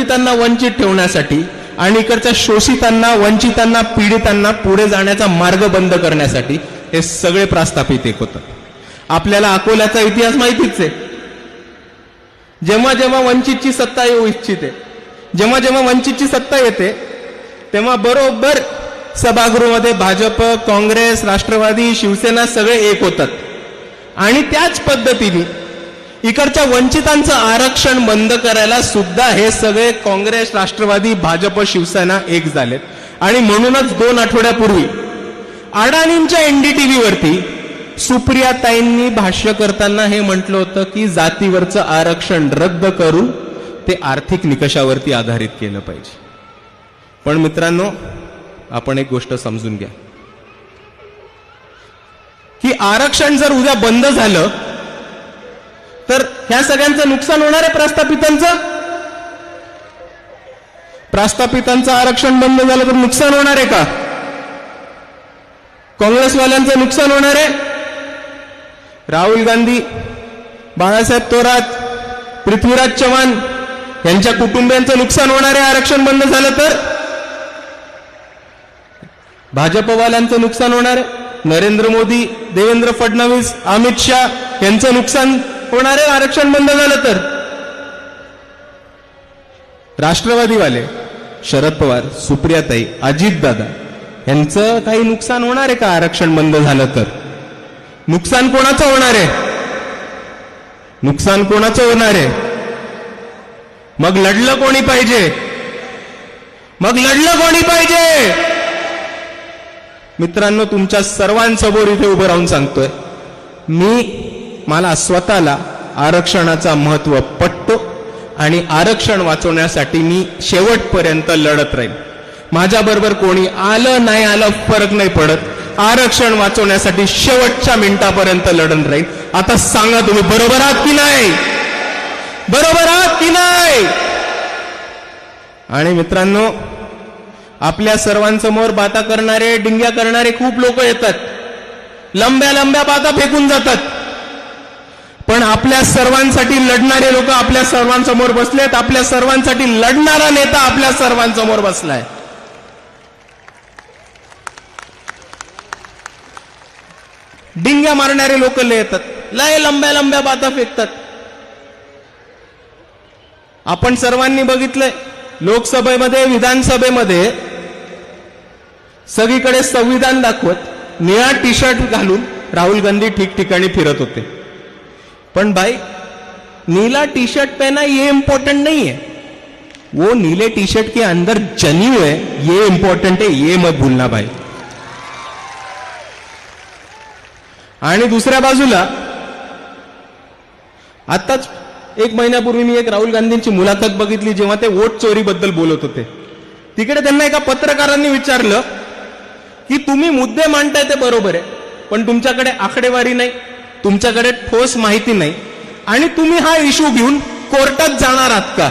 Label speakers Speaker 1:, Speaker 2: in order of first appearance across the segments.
Speaker 1: वंचितांना वंचित ठेवण्यासाठी आणि इकडच्या शोषितांना वंचितांना पीडितांना पुढे जाण्याचा मार्ग बंद करण्यासाठी हे सगळे प्रास्थापित एक होतं. आपल्याला अकोल्याचा इतिहास माहितीच आहे. जेव्हा जेव्हा वंचितची सत्ता येऊ इच्छिते जेव्हा जेव्हा वंचितची सत्ता येते तेव्हा बरोबर सभागृहामध्ये भाजप काँग्रेस राष्ट्रवादी शिवसेना सगळे एक होतात. आणि त्याच पद्धतीने इकडच्या वंचितांचं आरक्षण बंद करायला सुद्धा हे सगळे काँग्रेस राष्ट्रवादी भाजप शिवसेना एक झालेत. आणि म्हणूनच दोन आठवड्यापूर्वी अडाणींच्या एनडीटीव्हीवरती सुप्रियाताईंनी भाष्य करताना हे म्हटलं होतं की जातीवरचं आरक्षण रद्द करून ते आर्थिक निकषावरती आधारित केलं पाहिजे. पण मित्रांनो आपण एक गोष्ट समजून घ्या. की आरक्षण जर उद्या बंद झालं तर ह्या सगळ्यांचं नुकसान होणार आहे प्रस्थापितांचं? प्रस्थापितांचं आरक्षण बंद झालं तर नुकसान होणार आहे का? काँग्रेसवाल्यांचं नुकसान होणार आहे? राहुल गांधी बाळासाहेब थोरात पृथ्वीराज चव्हाण यांच्या कुटुंबियांचं नुकसान होणार आहे आरक्षण बंद झालं तर? भाजपवाल्यांचं नुकसान होणार आहे? नरेंद्र मोदी देवेंद्र फडणवीस अमित शाह यांचं नुकसान होणार आहे आरक्षण बंद झालं तर? राष्ट्रवादीवाले शरद पवार सुप्रियाताई अजितदादा यांचं काही नुकसान होणार आहे का आरक्षण बंद झालं तर? नुकसान कोणाचं होणार आहे? नुकसान कोणाचं होणार आहे? मग लढलं कोणी पाहिजे? मग लढलं कोणी पाहिजे? मित्रांनो तुमच्या सर्वांसमोर इथे उभं राहून सांगतोय मी मला स्वतःला आरक्षणाचा महत्त्व पटतो आणि आरक्षण वाचवण्यासाठी मी शेवटपर्यंत लढत राहील माझ्याबरोबर कोणी आलं नाही आलं फरक नाही पडत. आरक्षण वाचवण्यासाठी शेवटच्या मिनिटापर्यंत लढत राहील आता सांगा तुम्ही बरोबर आहात की नाही? बरोबर आहात की नाही? आणि मित्रांनो आपल्या सर्वांसमोर बाता करणारे डिंग्या करणारे खूप लोक येतात. लंब्या लंब्या बाता फेकून जातात. पण आपल्या सर्वांसाठी लढणारे लोक आपल्या सर्वांसमोर बसलेत आपल्या सर्वांसाठी लढणारा नेता आपल्या सर्वांसमोर बसलाय. डिंग्या मारणारे लोक लय येतात. लय लंब्या लंब्या बाता फेकतात. आपण सर्वांनी बघितलंय लोकसभेमध्ये विधानसभेमध्ये सगळीकडे संविधान दाखवत निळा टी शर्ट घालून राहुल गांधी ठिकठिकाणी फिरत होते. पण भाई नीला टी शर्ट पहना ये इंपॉर्टेंट नहीं है। वो नीले टी शर्ट के अंदर जनीव है ये इंपॉर्टेंट है ये मत भूलना भाई। आणि दुसऱ्या बाजूला आताच एक महिन्यापूर्वी मी एक राहुल गांधींची मुलाखत बघितली जेव्हा ते वोट चोरीबद्दल बोलत होते. तिकडे त्यांना एका पत्रकारांनी विचारलं की तुम्ही मुद्दे मांडताय ते बरोबर आहे पण तुमच्याकडे आकडेवारी नाही. तुमच्याकडे ठोस माहिती नाही. आणि तुम्ही हा इश्यू घेऊन कोर्टात जाणार आहात का?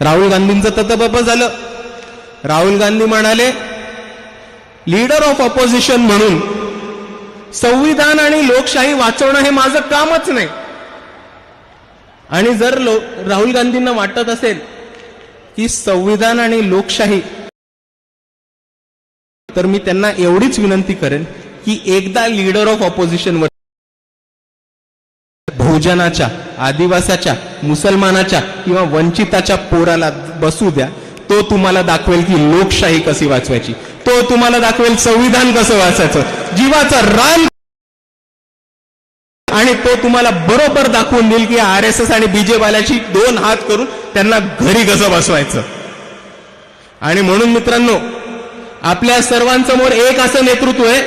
Speaker 1: राहुल गांधींचं ततबप झालं. राहुल गांधी म्हणाले लीडर ऑफ ऑपोजिशन म्हणून संविधान आणि लोकशाही वाचवणं हे माझं कामच नाही. आणि जर लो, राहुल गांधींना वाटत असेल की संविधान आणि लोकशाही तर मी त्यांना एवढीच विनंती करेन की एकदा लीडर ऑफ ऑपोजिशन भोजनाच्या आदिवासाच्या मुसलमानाच्या किंवा वंचिताच्या पोराला बसू द्या तो तुम्हाला दाखवेल की लोकशाही कशी वाचवायची. तो तुम्हाला दाखवेल संविधान कसं वाचायचं. जीवाचं रान आणि तो तुम्हाला बरोबर दाखवून देईल की आर एस एस आणि बीजेवाल्याची दोन हात करून त्यांना घरी कसं बसवायचं. आणि म्हणून मित्रांनो आपल्या सर्वांसमोर एक असं नेतृत्व आहे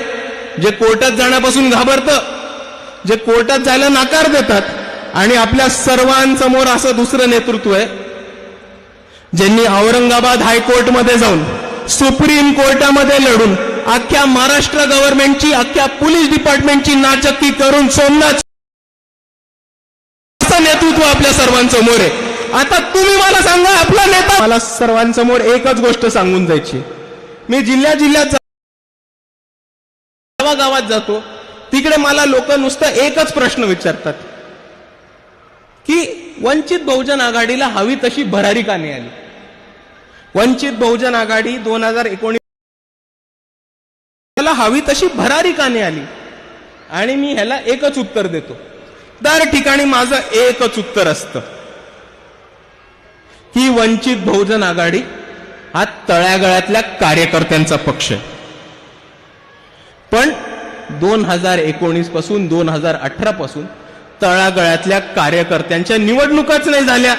Speaker 1: जे कोर्टात जाण्यापासून घाबरतं जे कोर्टात जायला नाकार देतात आणि आपल्या सर्वांसमोर असं दुसरं नेतृत्व आहे ज्यांनी औरंगाबाद हायकोर्टमध्ये जाऊन सुप्रीम कोर्टामध्ये लढून अख्ख्या महाराष्ट्र गव्हर्नमेंटची अख्ख्या पोलीस डिपार्टमेंटची नाचक्की करून सोमनाथ नेतृत्व आपल्या सर्वांसमोर आहे. आता तुम्ही मला सांगा आपला नेता मला सर्वांसमोर एकच गोष्ट सांगून जायची मी जिल्ह्या जिल्ह्यात गावागावात जातो तिकडे मला लोक नुसतं एकच प्रश्न विचारतात. की वंचित बहुजन आघाडीला हवी तशी भरारी का नाही आली? वंचित बहुजन आघाडी दोन हजार एकोणीस हवी तशी भरारी का नाही आली? आणि मी ह्याला एकच उत्तर देतो. दर ठिकाणी माझं एकच उत्तर असतं. की वंचित बहुजन आघाडी हा तळ्यागळ्यातल्या कार्यकर्त्यांचा पक्ष आहे. पण दोन हजार एकोणीसपासून दोन हजार अठरा पासून तळागळातल्या कार्यकर्त्यांच्या निवडणुकाच नाही झाल्या.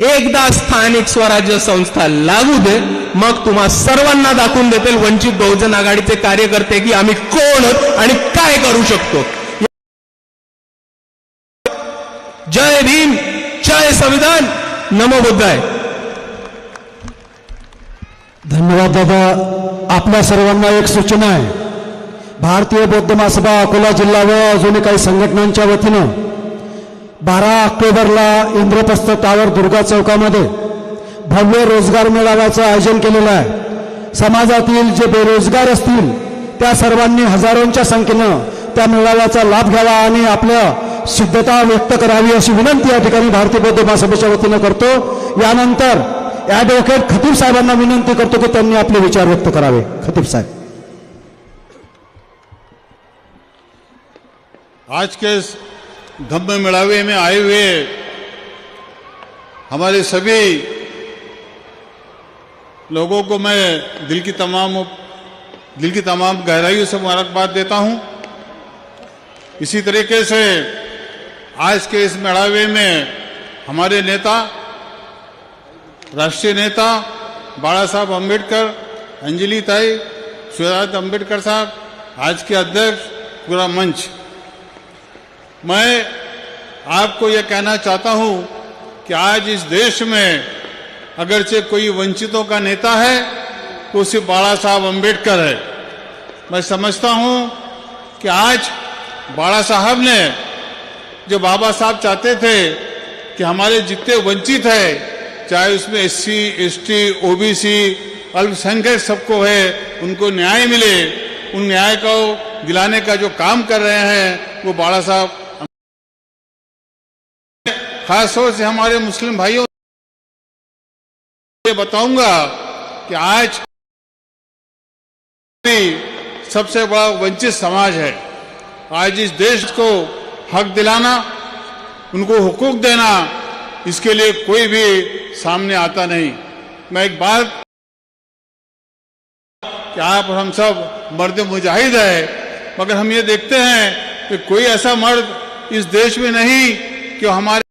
Speaker 1: एकदा स्थानिक स्वराज्य संस्था लागू दे मग तुम्हा सर्वांना दाखवून देतील वंचित बहुजन आघाडीचे कार्यकर्ते की आम्ही कोण आणि काय करू शकतो. जय भीम जय संविधान. नमो बुद्धाय.
Speaker 2: धन्यवाद दादा. आपल्या सर्वांना एक सूचना आहे. भारतीय बौद्ध महासभा अकोला जिल्हा व अजूनही काही संघटनांच्या वतीनं बारा ऑक्टोबरला इंद्रप्रस्थ टावर दुर्गा चौकामध्ये भव्य रोजगार मेळाव्याचं आयोजन केलेलं आहे. समाजातील जे बेरोजगार असतील त्या सर्वांनी हजारोंच्या संख्येनं त्या मेळाव्याचा लाभ घ्यावा आणि आपल्या सिद्धता व्यक्त करावी अशी विनंती या ठिकाणी भारतीय बौद्ध महासभेच्या वतीनं करतो. यानंतर ॲडव्होकेट खतीब साहेबांना विनंती करतो की विचार व्यक्त करावे. खतीब साहेब.
Speaker 3: आज के धम्म मेड़ावे में आए हुए हमारे सभी लोगों को मैं दिल की तमाम, दिल की तमाम गहराइयों से मुबारकबाद देता हूँ। इसी तरीके से आज के इस मेड़ावे में हमारे नेता राष्ट्रीय नेता बाला साहब अंबेडकर अंजलि ताई, शिवराज अंबेडकर साहब, आज के अध्यक्ष, पूरा मंच। मैं आपको यह कहना चाहता हूँ कि आज इस देश में अगरचे कोई वंचितों का नेता है तो सिर्फ़ बाला साहब अंबेडकर है। मैं समझता हूँ कि आज बाला साहब ने, जो बाबा साहब चाहते थे कि हमारे जितने वंचित है चाहे उसमें S C S T OBC, अल्पसंख्यक सबको है, उनको न्याय मिले। उन न्याय को दिलाने का जो काम कर रहे हैं, वो बाड़ा साहब खासतौर से हमारे मुस्लिम भाइयों ये बताऊँगा कि आज सबसे बड़ा वंचित समाज है। आज इस देश को हक दिलाना, उनको हुकूक देना, इसके लिए कोई भी सामने आता नहीं। मैं एक बात कि आप हम सब मर्द मुजाहिद है, मगर हम ये देखते हैं कि कोई ऐसा मर्द इस देश में नहीं कि हमारे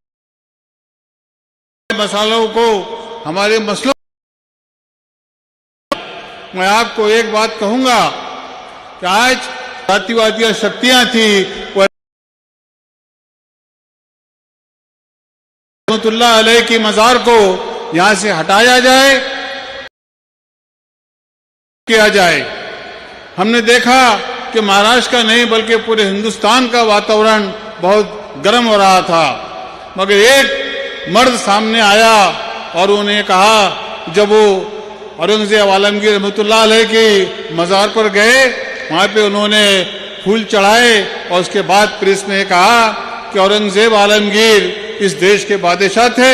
Speaker 3: मसालों को, हमारे मसलों मैं आपको एक बात कहूँगा कि आज जातिवादी शक्तियाँ थी वो रहमतुल्लाह अलैह की मजार को यहाँ से हटाया जाए, किया जाए। हमने देखा कि महाराष्ट्र का नहीं, बल्कि पूरे हिंदुस्तान का वातावरण बहुत गर्म हो रहा था। मगर एक मर्द सामने आया और उन्हें कहा, जब वो औरंगज़ेब आलमगीर रहमतुल्लाह अलैह की मजार पर गए, वहाँ पे उन्होंने फूल चढ़ाए और उसके बाद प्रेस ने कहा कि औरंगज़ेब आलमगीर इस देश के बादशाह थे।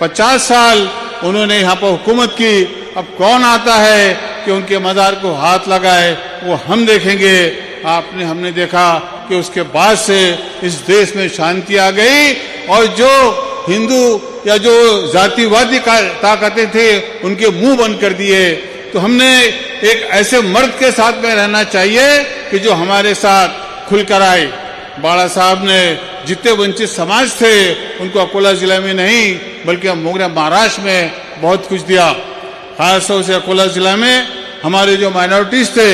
Speaker 3: पचास साल उन्होंने यहाँ पर हुकूमत की। अब कौन आता है कि उनके मजार को हाथ लगाए, वो हम देखेंगे। आपने, हमने देखा कि उसके बाद से इस देश में शांति आ गई और जो हिंदू या जो जातिवादी ताकतें थे, उनके मुँह बंद कर दिए। तो हमने एक ऐसे मर्द के साथ में रहना चाहिए कि जो हमारे साथ खुलकर आए। बाला साहब ने जितने वंचित समाज थे, उनको अकोला जिला में नहीं, बल्कि हम मोगरा महाराष्ट्र में बहुत कुछ दिया। खास तौर से अकोला जिला में हमारे जो माइनॉरिटीज थे,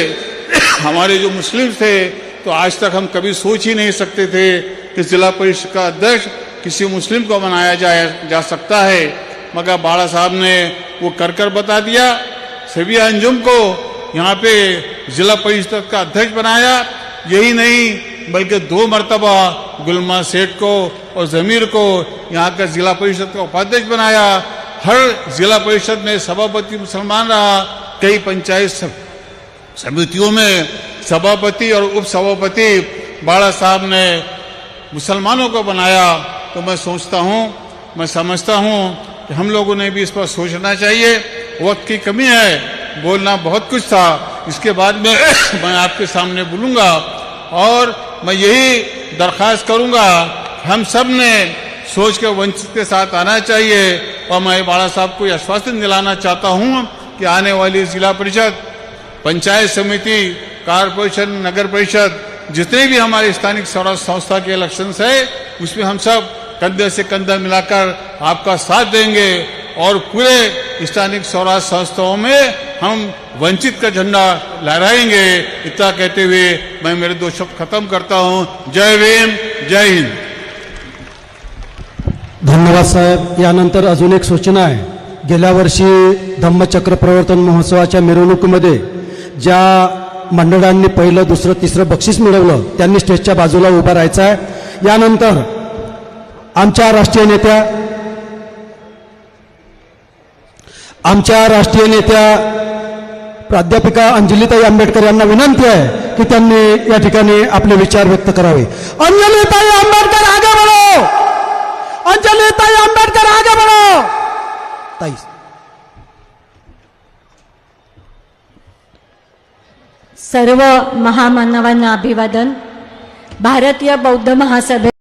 Speaker 3: हमारे जो मुस्लिम थे तो आज तक हम कभी सोच ही नहीं सकते थे कि जिला परिषद का अध्यक्ष किसी मुस्लिम को बनाया जाया जा सकता है। मगर बाड़ा साहब ने वो कर कर बता दिया। सभी अंजुम को यहाँ पे जिला परिषद का अध्यक्ष बनाया। यही नहीं बल्कि दो मरतबा, गुलमा सेठ को और जमीर को यहाँ का जिला परिषद का उपाध्यक्ष बनाया। हर जिला परिषद में सभापति मुसलमान रहा, कई पंचायत समितियों में सभापति और उप सभापति बाला साहब ने मुसलमानों को बनाया। तो मैं सोचता हूँ, मैं समझता हूँ कि हम लोगों ने भी इस पर सोचना चाहिए। वक्त की कमी है, बोलना बहुत कुछ था। इसके बाद में मैं आपके सामने बोलूँगा। और मैं यही दरख्वास्त करूँगा, हम सबने सोच के वंचित के साथ आना चाहिए और मैं बाड़ा साहब को आश्वासन दिलाना चाहता हूँ कि आने वाली जिला परिषद, पंचायत समिति, कारपोरेशन, नगर परिषद, जितने भी हमारे स्थानिक स्वराज संस्था के इलेक्शन है, उसमें हम सब कंधे से कंधा मिलाकर आपका साथ देंगे और पूरे स्थानिक स्वराज संस्थाओं में हम वंचित का झंडा लहराएंगे इतना कहते हुए मैं मेरे दो शब्द खत्म करता हूं। जय भीम जय हिंद।
Speaker 2: धन्यवाद साहेब। यानंतर अजून एक सूचना आहे. गेल्या वर्षी धम्मचक्र प्रवर्तन महोत्सवाच्या मिरवणुकीमध्ये ज्या मंडळांनी पहिलं दुसरं तिसरं बक्षीस मिळवलं त्यांनी स्टेजच्या बाजूला उभा राहायचं आहे. यानंतर आमच्या राष्ट्रीय नेत्या आमच्या राष्ट्रीय नेत्या प्राध्यापिका अंजलीताई आंबेडकर यांना विनंती आहे की त्यांनी या ठिकाणी आपले विचार व्यक्त करावे. अंजलीताई आंबेडकर आगे बढो! अंजलीताई आंबेडकर आगे बढो! ताई.
Speaker 4: सर्व महामानवांना अभिवादन. भारतीय बौद्ध महासभे